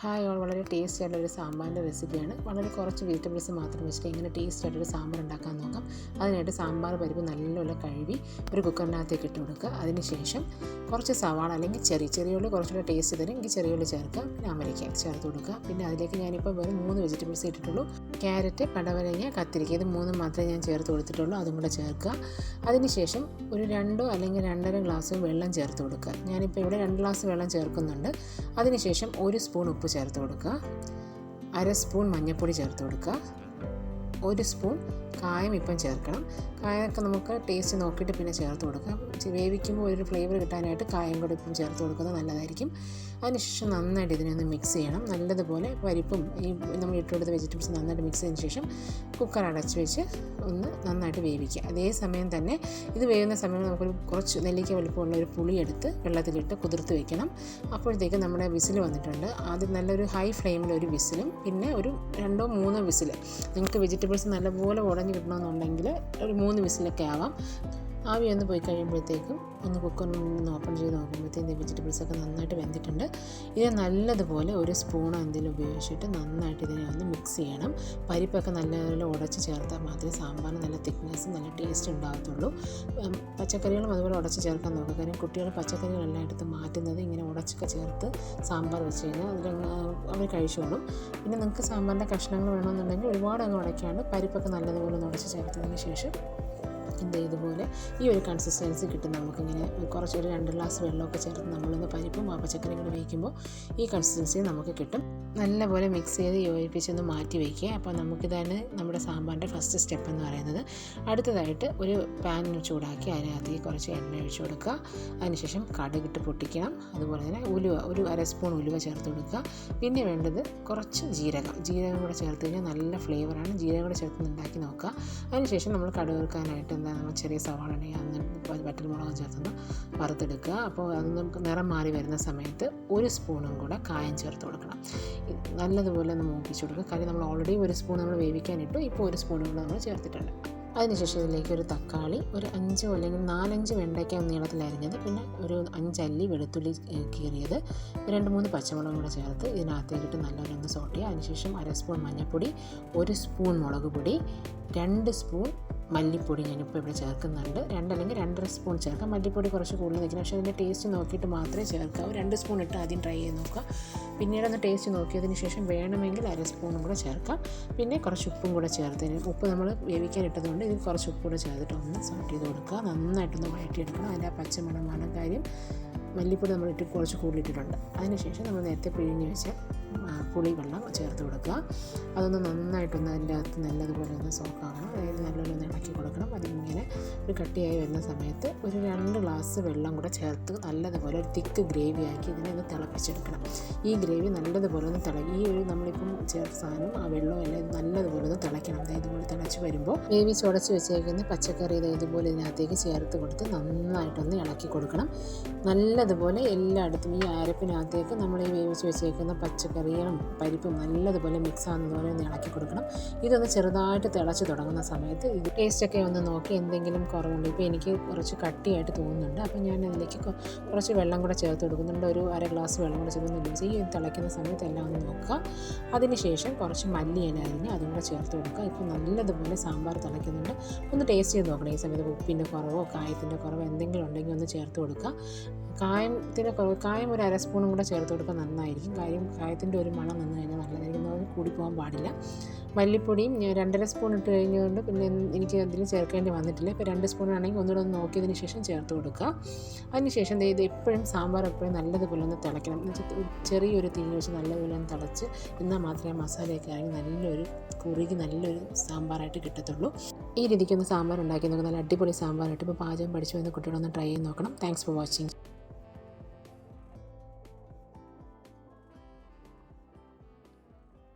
Hi all. വളരെ tasty ആയിട്ടുള്ള ഒരു സാമ്പാറിന്റെ റെസിപ്പിയാണ്. വളരെ കുറച്ച് വെജിറ്റബിൾസ് മാത്രം വെച്ചിട്ട് ഇങ്ങനെ ടേസ്റ്റി ആയിട്ടൊരു സാമ്പാർ ഉണ്ടാക്കാൻ നോക്കാം. അതിനായിട്ട് സാമ്പാർ പരിപ്പ് നല്ലപോലെ കഴുകി ഒരു കുക്കറിനകത്തേക്ക് ഇട്ട് കൊടുക്കുക. അതിനുശേഷം കുറച്ച് സവാള അല്ലെങ്കിൽ ചെറിയ ചെറിയ ഉള്ളി കുറച്ചുകൂടെ ടേസ്റ്റ് തരും. എങ്കിൽ ചെറിയ ഉള്ളി ചേർക്കുക. പിന്നെ അമരിക്ക ചേർത്ത് കൊടുക്കുക. പിന്നെ അതിലേക്ക് ഞാനിപ്പോൾ വെറും മൂന്ന് വെജിറ്റബിൾസ് ഇട്ടിട്ടുള്ളൂ. ക്യാരറ്റ് പടവലങ്ങ കത്തിരിക്ക ഇത് മൂന്ന് മാത്രമേ ഞാൻ ചേർത്ത് കൊടുത്തിട്ടുള്ളൂ. അതും കൂടെ ചേർക്കുക. അതിനുശേഷം ഒരു രണ്ടോ അല്ലെങ്കിൽ രണ്ടര ഗ്ലാസ് വെള്ളം ചേർത്ത് കൊടുക്കുക. ഞാനിപ്പോൾ ഇവിടെ രണ്ട് ഗ്ലാസ് വെള്ളം ചേർക്കുന്നുണ്ട്. അതിനുശേഷം ഒരു സ്പൂൺ ഉപ്പ് ചേർത്ത് കൊടുക്കുക. അര സ്പൂൺ മഞ്ഞൾപ്പൊടി ചേർത്ത് കൊടുക്കുക. ഒരു സ്പൂൺ കായം ഇപ്പം ചേർക്കണം. കായമൊക്കെ നമുക്ക് ടേസ്റ്റ് നോക്കിയിട്ട് പിന്നെ ചേർത്ത് കൊടുക്കാം. വേവിക്കുമ്പോൾ ഒരു ഫ്ലേവർ കിട്ടാനായിട്ട് കായം കൂടി ഇപ്പം ചേർത്ത് കൊടുക്കുന്നത് നല്ലതായിരിക്കും. അതിനുശേഷം നന്നായിട്ട് ഇതിനെ ഒന്ന് മിക്സ് ചെയ്യണം. നല്ലതുപോലെ പരിപ്പും ഈ നമ്മൾ ഇട്ടുകൊടുത്ത വെജിറ്റബിൾസ് നന്നായിട്ട് മിക്സ് ചെയ്തതിന് ശേഷം കുക്കർ അടച്ച് വെച്ച് ഒന്ന് നന്നായിട്ട് വേവിക്കുക. അതേ സമയം തന്നെ ഇത് വേവുന്ന സമയം നമുക്കൊരു കുറച്ച് നെല്ലിക്ക വലുപ്പമുള്ള ഒരു പുളി എടുത്ത് വെള്ളത്തിലിട്ട് കുതിർത്ത് വെക്കണം. അപ്പോഴത്തേക്ക് നമ്മുടെ വിസിൽ വന്നിട്ടുണ്ട്. ആദ്യം നല്ലൊരു ഹൈ ഫ്ലെയിമിൽ ഒരു വിസിലും പിന്നെ ഒരു രണ്ടോ മൂന്നോ വിസിൽ നിങ്ങൾക്ക് വെജിറ്റബിൾസ് നല്ലപോലെ ഉടഞ്ഞ് കിട്ടണമെന്നുണ്ടെങ്കിൽ ഒരു മൂന്ന് വിസിലൊക്കെ ആവാം. ആവി ഒന്ന് പോയി കഴിയുമ്പോഴത്തേക്കും ഒന്ന് കുക്കറിൽ നിന്ന് ഓപ്പൺ ചെയ്ത് നോക്കുമ്പോഴത്തേക്കും വെജിറ്റബിൾസ് ഒക്കെ നന്നായിട്ട് വെന്തിട്ടുണ്ട്. ഇത് നല്ലതുപോലെ ഒരു സ്പൂണോ എന്തെങ്കിലും ഉപയോഗിച്ചിട്ട് നന്നായിട്ട് ഇതിനെ ഒന്ന് മിക്സ് ചെയ്യണം. പരിപ്പൊക്കെ നല്ലപോലെ ഉടച്ച് ചേർത്താൽ മാത്രമേ സാമ്പാറിന് നല്ല തിക്നെസ്സും നല്ല ടേസ്റ്റ് ഉണ്ടാകത്തുള്ളൂ. പച്ചക്കറികളും അതുപോലെ ഉടച്ച് ചേർക്കാൻ നോക്കുക. കാര്യം കുട്ടികൾ പച്ചക്കറികളെല്ലാം എടുത്ത് മാറ്റുന്നത് ഇങ്ങനെ ഉടച്ചൊക്കെ ചേർത്ത് സാമ്പാർ വെച്ച് കഴിഞ്ഞാൽ അതിൽ അവർ കഴിച്ചോളും. പിന്നെ നിങ്ങൾക്ക് സാമ്പാറിന്റെ കഷ്ണങ്ങൾ വേണമെന്നുണ്ടെങ്കിൽ ഒരുപാട് അങ്ങ് ഉടയ്ക്കാണ്ട് പരിപ്പൊക്കെ നല്ലതുപോലെ ഒന്ന് ഉടച്ച് ചേർത്തതിന് ശേഷം എന്ത് ഇതുപോലെ ഈ ഒരു കൺസിസ്റ്റൻസി കിട്ടും. നമുക്കിങ്ങനെ കുറച്ചൊരു രണ്ട് ഗ്ലാസ് വെള്ളമൊക്കെ ചേർത്ത് നമ്മളൊന്ന് പരിപ്പും ആ പച്ചക്കറിയും കൂടെ വയ്ക്കുമ്പോൾ ഈ കൺസിസ്റ്റൻസി നമുക്ക് കിട്ടും. നല്ലപോലെ മിക്സ് ചെയ്ത് യോജിപ്പിച്ചൊന്ന് മാറ്റി വയ്ക്കുക അപ്പോൾ നമുക്കിതാണ് നമ്മുടെ സാമ്പാറിന്റെ ഫസ്റ്റ് സ്റ്റെപ്പ് എന്ന് പറയുന്നത്. അടുത്തതായിട്ട് ഒരു പാൻ ചൂടാക്കി അതിനകത്തേക്ക് കുറച്ച് എണ്ണ ഒഴിച്ചു കൊടുക്കുക. അതിനുശേഷം കടുകിട്ട് പൊട്ടിക്കണം. അതുപോലെ തന്നെ ഉലുവ ഒരു അര സ്പൂൺ ഉലുവ ചേർത്ത് കൊടുക്കുക. പിന്നെ വേണ്ടത് കുറച്ച് ജീരകം. ജീരകം കൂടെ ചേർത്ത് കഴിഞ്ഞാൽ നല്ല ഫ്ലേവറാണ് ജീരകം കൂടെ ചേർത്ത് ഉണ്ടാക്കി നോക്കുക. അതിനുശേഷം നമ്മൾ കടുക് വെക്കാനായിട്ട് എന്താ ചെറിയ സവാള അങ്ങനെ അന്ന് വറ്റൽമുളകും ചേർത്തൊന്ന് വറുത്തെടുക്കുക. അപ്പോൾ അത് നമുക്ക് നിറം മാറി വരുന്ന സമയത്ത് ഒരു സ്പൂണും കൂടെ കായം ചേർത്ത് കൊടുക്കണം. നല്ലതുപോലെ ഒന്ന് മൂപ്പിച്ച് കൊടുക്കുക. കാര്യം നമ്മൾ ഓൾറെഡി ഒരു സ്പൂൺ നമ്മൾ വേവിക്കാനിട്ടു ഇപ്പോൾ ഒരു സ്പൂണും കൂടെ നമ്മൾ ചേർത്തിട്ടുണ്ട്. അതിനുശേഷം ഇതിലേക്ക് ഒരു തക്കാളി ഒരു അഞ്ച് അല്ലെങ്കിൽ നാലഞ്ച് വെണ്ടയ്ക്ക നീളത്തിൽ അരിഞ്ഞത് പിന്നെ ഒരു അഞ്ചല്ലി വെളുത്തുള്ളി കീറിയത് രണ്ട് മൂന്ന് പച്ചമുളകും കൂടെ ചേർത്ത് ഇതിനകത്തേക്കിട്ട് നല്ലപോലെ ഒന്ന് സോട്ട് ചെയ്യുക. അതിനുശേഷം അര സ്പൂൺ മഞ്ഞൾപ്പൊടി ഒരു സ്പൂൺ മുളക് പൊടി രണ്ട് സ്പൂൺ മല്ലിപ്പൊടി ഞാനിപ്പോൾ ഇവിടെ ചേർക്കുന്നുണ്ട്. രണ്ടല്ലെങ്കിൽ രണ്ടര സ്പൂൺ ചേർക്കാം. മല്ലിപ്പൊടി കുറച്ച് കൂടുതൽ വയ്ക്കണം പക്ഷേ അതിന്റെ ടേസ്റ്റ് നോക്കിയിട്ട് മാത്രമേ ചേർക്കാവൂ. രണ്ട് സ്പൂൺ ഇട്ട് ആദ്യം ട്രൈ ചെയ്ത് നോക്കുക. പിന്നീട് ഒന്ന് ടേസ്റ്റ് നോക്കിയതിന് ശേഷം വേണമെങ്കിൽ അര സ്പൂണും കൂടെ ചേർക്കാം. പിന്നെ കുറച്ച് ഉപ്പും കൂടെ ചേർത്തതിന് ഉപ്പ് നമ്മൾ വേവിക്കാൻ ഇട്ടതുകൊണ്ട് ഇതിൽ കുറച്ച് ഉപ്പ് കൂടെ ചേർത്തിട്ട് ഒന്ന് സോട്ട് ചെയ്ത് കൊടുക്കുക. നന്നായിട്ടൊന്ന് വഴറ്റിയെടുക്കണം. അതിന്റെ ആ പച്ചമണമാണ് കാര്യം മല്ലിപ്പൊടി നമ്മൾ ഇട്ട് കുറച്ച് കൂടുതലിട്ടിട്ടുണ്ട് അതിനുശേഷം നമ്മൾ നേരത്തെ പിഴിഞ്ഞ് പുളി വെള്ളം ചേർത്ത് കൊടുക്കുക. അതൊന്ന് നന്നായിട്ടൊന്ന് അതിന്റെ അകത്ത് നല്ലതുപോലെ ഒന്ന് സോക്കാകണം അതായത് നല്ലപോലെ ഒന്ന് ഇളക്കി കൊടുക്കണം അതിങ്ങനെ ഒരു കട്ടിയായി വരുന്ന സമയത്ത് ഒരു രണ്ട് ഗ്ലാസ് വെള്ളം കൂടെ ചേർത്ത് നല്ലതുപോലെ ഒരു തിക്ക് ഗ്രേവി ആക്കി ഇതിനെ ഒന്ന് തിളപ്പിച്ചെടുക്കണം. ഈ ഗ്രേവി നല്ലതുപോലെ ഒന്ന് തിള ഈ ഒരു നമ്മളിപ്പം ചേർത്ത സാധനം ആ വെള്ളം എല്ലാം നല്ലതുപോലെ ഒന്ന് തിളയ്ക്കണം. അതായത് ഇതുപോലെ തിളച്ച് വരുമ്പോൾ ഗ്രേവി ചുടച്ച് വെച്ചേക്കുന്ന പച്ചക്കറി ഇത് ഇതുപോലെ ഇതിനകത്തേക്ക് ചേർത്ത് കൊടുത്ത് നന്നായിട്ടൊന്ന് ഇളക്കി കൊടുക്കണം. നല്ലതുപോലെ എല്ലായിടത്തും ഈ അരപ്പിനകത്തേക്ക് നമ്മൾ ഈ വേവിച്ച് വെച്ചേക്കുന്ന പച്ചക്കറികളും പരിപ്പും നല്ലതുപോലെ മിക്സ് ആകുന്നതുപോലെ ഒന്ന് ഇളക്കി കൊടുക്കണം. ഇതൊന്ന് ചെറുതായിട്ട് തിളച്ച് തുടങ്ങുന്ന സമയത്ത് ഇത് ടേസ്റ്റൊക്കെ ഒന്ന് നോക്കി എന്തെങ്കിലും കുറവുണ്ട്. ഇപ്പോൾ എനിക്ക് കുറച്ച് കട്ടിയായിട്ട് തോന്നുന്നുണ്ട്. അപ്പോൾ ഞാൻ അതിലേക്ക് കുറച്ച് വെള്ളം കൂടെ ചേർത്ത് കൊടുക്കുന്നുണ്ട്. ഒരു അര ഗ്ലാസ് വെള്ളം കൂടെ ചേർത്ത് ഈ തിളയ്ക്കുന്ന സമയത്ത് എല്ലാം ഒന്ന് നോക്കുക. അതിനുശേഷം കുറച്ച് മല്ലി ഇല അരിഞ്ഞ് അതും കൂടെ ചേർത്ത് കൊടുക്കുക. ഇപ്പോൾ നല്ലതുപോലെ സാമ്പാർ തിളയ്ക്കുന്നുണ്ട്. ഒന്ന് ടേസ്റ്റ് ചെയ്ത് നോക്കണം. ഈ സമയത്ത് ഉപ്പിന്റെ കുറവോ കായത്തിന്റെ കുറവോ എന്തെങ്കിലും ഉണ്ടെങ്കിൽ ഒന്ന് ചേർത്ത് കൊടുക്കുക. കായത്തിന്റെ കുറവ് കായം ഒരു അര സ്പൂണും കൂടെ ചേർത്ത് കൊടുക്കുക നന്നായിരിക്കും. കാര്യം കായത്തിന്റെ ഒരു മണം നിന്ന് കഴിഞ്ഞാൽ നല്ലതായിരിക്കും. കൂടി പോകാൻ പാടില്ല. മല്ലിപ്പൊടിയും രണ്ടര സ്പൂൺ ഇട്ട് കഴിഞ്ഞുകൊണ്ട് പിന്നെ എനിക്ക് അതിൽ ചേർക്കേണ്ടി വന്നിട്ടില്ല. ഇപ്പോൾ രണ്ട് സ്പൂൺ ആണെങ്കിൽ ഒന്നുകൂടെ ഒന്ന് നോക്കിയതിന് ശേഷം ചേർത്ത് കൊടുക്കുക. അതിനുശേഷം ഇത് എപ്പോഴും സാമ്പാർ എപ്പോഴും നല്ലതുപോലെ ഒന്ന് തിളയ്ക്കണം. ചെറിയൊരു തീ വെച്ച് നല്ലതുപോലെ ഒന്ന് തിളച്ച് എന്നാൽ മാത്രമേ മസാലയൊക്കെ ആയി നല്ലൊരു കുറുകി നല്ലൊരു സാമ്പാറായിട്ട് കിട്ടത്തുള്ളൂ. ഈ രീതിക്കൊന്ന് സാമ്പാർ ഉണ്ടാക്കി നോക്കുക നല്ല അടിപൊളി സാമ്പാറായിട്ട്. ഇപ്പോൾ പാചകം പഠിച്ചു വന്ന കുട്ടികളൊന്ന് ട്രൈ ചെയ്ത് നോക്കണം. Thanks for watching